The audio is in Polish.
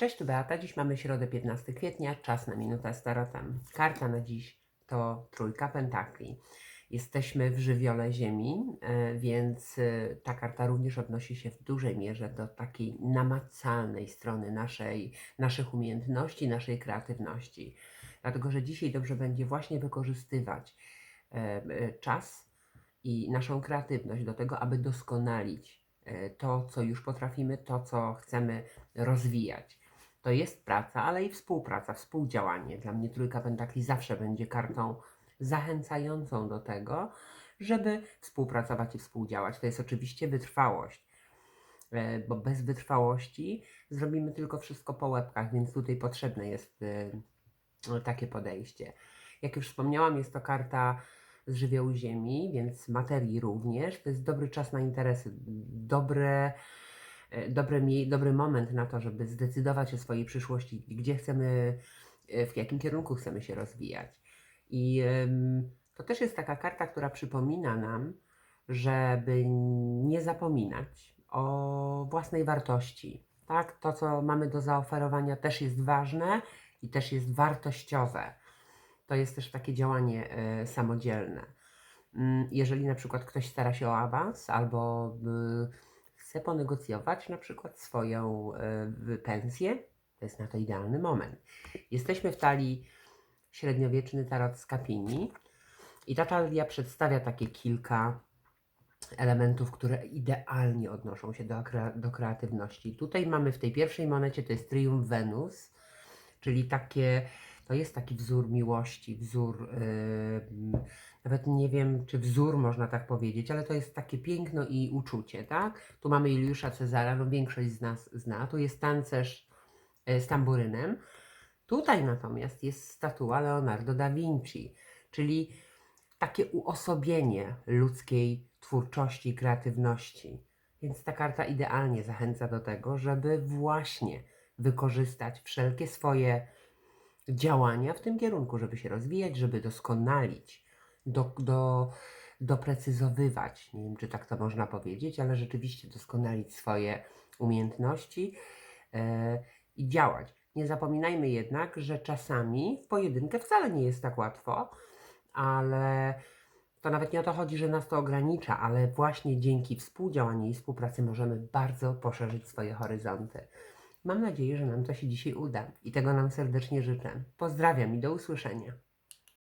Cześć, tu Beata. Dziś mamy środę 15 kwietnia, czas na minutę z tarotem. Karta na dziś to trójka pentakli. Jesteśmy w żywiole Ziemi, e, więc e, ta karta również odnosi się w dużej mierze do takiej namacalnej strony naszej, naszych umiejętności, naszej kreatywności. Dlatego, że dzisiaj dobrze będzie właśnie wykorzystywać e, czas i naszą kreatywność do tego, aby doskonalić to, co już potrafimy, to, co chcemy rozwijać. To jest praca, ale i współpraca, współdziałanie. Dla mnie trójka pentakli zawsze będzie kartą zachęcającą do tego, żeby współpracować i współdziałać. To jest oczywiście wytrwałość, e, bo bez wytrwałości zrobimy tylko wszystko po łebkach, więc tutaj potrzebne jest e, takie podejście. Jak już wspomniałam, jest to karta z żywiołu ziemi, więc materii również. To jest dobry czas na interesy, dobre, e, dobre, mie- dobry moment na to, żeby zdecydować o swojej przyszłości, gdzie chcemy, e, w jakim kierunku chcemy się rozwijać. I to też jest taka karta, która przypomina nam, żeby nie zapominać o własnej wartości. Tak, to co mamy do zaoferowania też jest ważne i też jest wartościowe. To jest też takie działanie e, samodzielne. Mm, Jeżeli na przykład ktoś stara się o awans albo y, chce ponegocjować na przykład swoją y, pensję, to jest na to idealny moment. Jesteśmy w talii średniowieczny tarot z Kapini i ta talia przedstawia takie kilka elementów, które idealnie odnoszą się do, do kreatywności. Tutaj mamy w tej pierwszej monecie, to jest Triumf Venus, czyli takie, to jest taki wzór miłości, wzór, yy, nawet nie wiem, czy wzór można tak powiedzieć, ale to jest takie piękno i uczucie, tak? Tu mamy Juliusza Cezara, no większość z nas zna, tu jest tancerz yy, z tamburynem, Tutaj natomiast jest statua Leonardo da Vinci, czyli takie uosobienie ludzkiej twórczości i kreatywności. Więc ta karta idealnie zachęca do tego, żeby właśnie wykorzystać wszelkie swoje działania w tym kierunku, żeby się rozwijać, żeby doskonalić, do, do, doprecyzowywać. Nie wiem, czy tak to można powiedzieć, ale rzeczywiście doskonalić swoje umiejętności e, i działać. Nie zapominajmy jednak, że czasami w pojedynkę wcale nie jest tak łatwo, ale to nawet nie o to chodzi, że nas to ogranicza, ale właśnie dzięki współdziałaniu i współpracy możemy bardzo poszerzyć swoje horyzonty. Mam nadzieję, że nam to się dzisiaj uda i tego nam serdecznie życzę. Pozdrawiam i do usłyszenia.